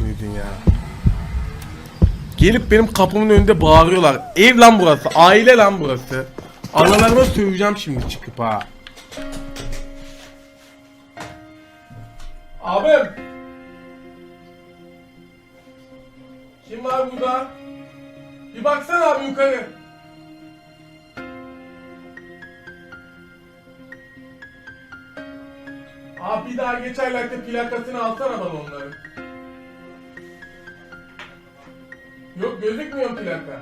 muydun ya? Gelip benim kapımın önünde bağırıyorlar. Ev lan burası. Aile lan burası. Analarıma söveceğim şimdi çıkıp ha. Abim. Kim var burada? Bir baksana abi yukarı. Abi bir daha geçerlerse plakasını alsana bana onların. Yok gözükmüyor plaka.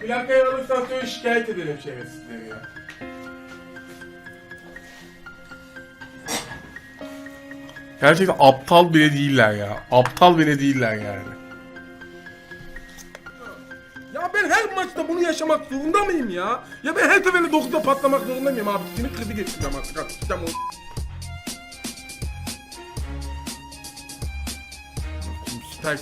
Plakayı alırsan söyle şikayet edelim şerefsizleri ya. Gerçekten aptal bile değiller ya. Aptal bile değiller yani. Ya ben her maçta bunu yaşamak zorunda mıyım ya? Ya ben her seferinde 9'da patlamak zorunda mıyım abi? Seni krizi geçireceğim artık. Atacağım onu. Tane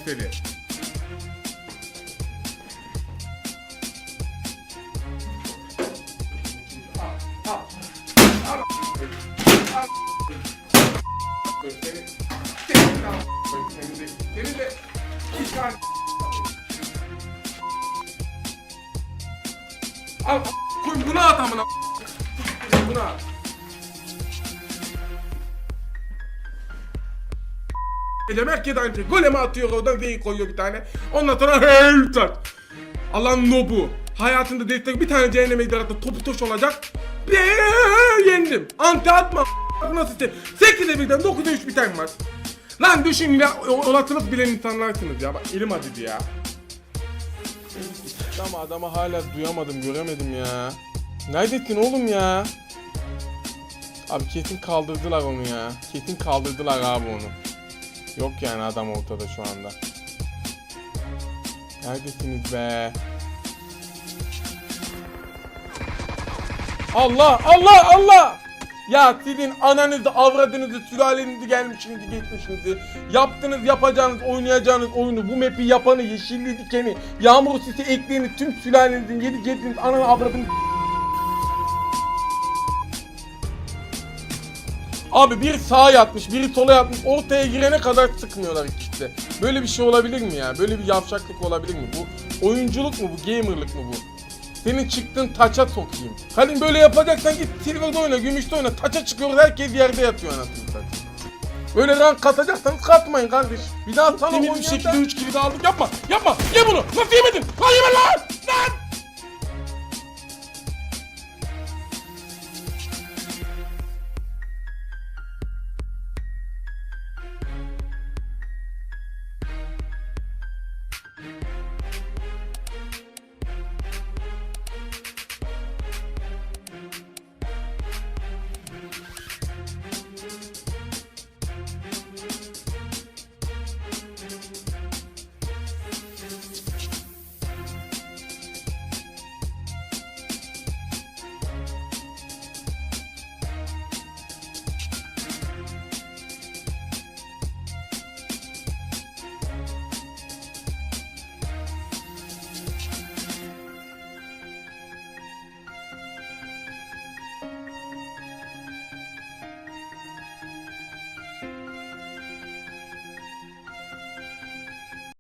Al koy bunu at amına. Bunu at. Edem herkes aynı şey. Goleme atıyor oradan V'yi koyuyor bir tane. Ondan sonra hey tak. Allah'ın nobu. Hayatında destek bir tane cehenneme idarette topu toş olacak. Be yendim. Anti atma. Nasıl işte? 8'e birden 9'a 3 biten maç. Lan düşün ya olasılık bilen insanlarsınız ya. Bak elim acıdı ya. Ama adamı hala duyamadım, göremedim ya. Neredesin oğlum ya? Abi kesin kaldırdılar onu ya. Kesin kaldırdılar abi onu. Yok yani adam ortada şu anda. Neredesiniz be? Allah Allah Allah! Ya sizin ananızı, avradınızı, sülalenizi gelmişinizi, geçmişinizi, yaptığınız, yapacağınız, oynayacağınız oyunu, bu map'i yapanı, yeşilli dikeni, yağmur sisi ekleyeni, tüm sülalenizin, yedi cediniz, ananı, avradını... Abi bir sağa yatmış, biri sola yatmış, ortaya girene kadar sıkmıyorlar ikisi. Böyle bir şey olabilir mi ya? Böyle bir yavşaklık olabilir mi? Bu oyunculuk mu bu, gamerlık mı bu? Senin çıktığın taça sokayım. Halim böyle yapacaksan git silver'da oyna, gümüşte oyna. Taça çıkıyoruz herkes yerde yatıyor anasını satayım. Böyle rank katacaksanız katmayın kardeş. Bir daha sana Temiz bir oynayan şekilde da- 3 gibi de aldık. Yapma. Yapma. Ye bunu. Nasıl yemedin? Lan yeme lan.